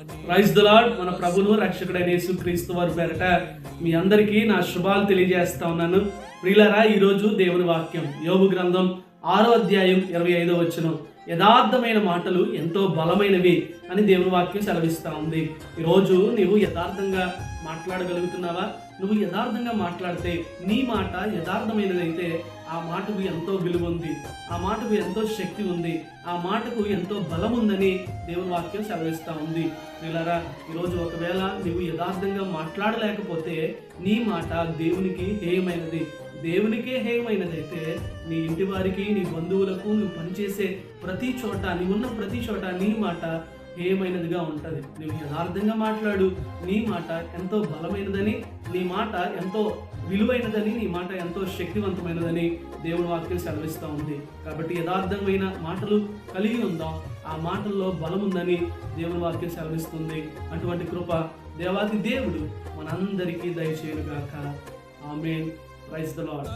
Praise దులాడ్ మన ప్రభును రక్షకుడైన యేసు క్రీస్తు వారి పేరట మీ అందరికీ నా శుభాలు తెలియజేస్తా ఉన్నాను. ప్రియులరా ఈరోజు దేవుని వాక్యం యోగు గ్రంథం ఆరో అధ్యాయం ఇరవై ఐదో వచ్చిన యథార్థమైన మాటలు ఎంతో బలమైనవి అని దేవుని వాక్యం సెలవిస్తూ ఉంది. ఈరోజు నీవు యథార్థంగా మాట్లాడగలుగుతున్నావా? నువ్వు యథార్థంగా మాట్లాడితే నీ మాట యథార్థమైనదైతే ఆ మాటకు ఎంతో విలువ ఉంది. ఆ మాటకు ఎంతో శక్తి ఉంది. ఆ మాటకు ఎంతో బలం ఉందని దేవుని వాక్యం సెలవిస్తూ ఉంది. వీళ్ళరా ఈరోజు ఒకవేళ నువ్వు యథార్థంగా మాట్లాడలేకపోతే నీ మాట దేవునికి హేయమైనది. దేవునికే హేయమైనదైతే నీ ఇంటి వారికి నీ బంధువులకు నువ్వు పనిచేసే ప్రతి చోట నీవున్న ప్రతి చోట నీ మాట హేయమైనదిగా ఉంటుంది. నువ్వు యథార్థంగా మాట్లాడు. నీ మాట ఎంతో బలమైనదని నీ మాట ఎంతో విలువైనదని నీ మాట ఎంతో శక్తివంతమైనదని దేవుని వాక్యం సెలవిస్తూ ఉంది. కాబట్టి యథార్థమైన మాటలు కలిగి ఉందాం. ఆ మాటల్లో బలం ఉందని దేవుని వాక్యం సెలవిస్తుంది. అటువంటి కృప దేవాది దేవుడు మనందరికీ దయచేయుగాక ఆమెన్. Praise the Lord.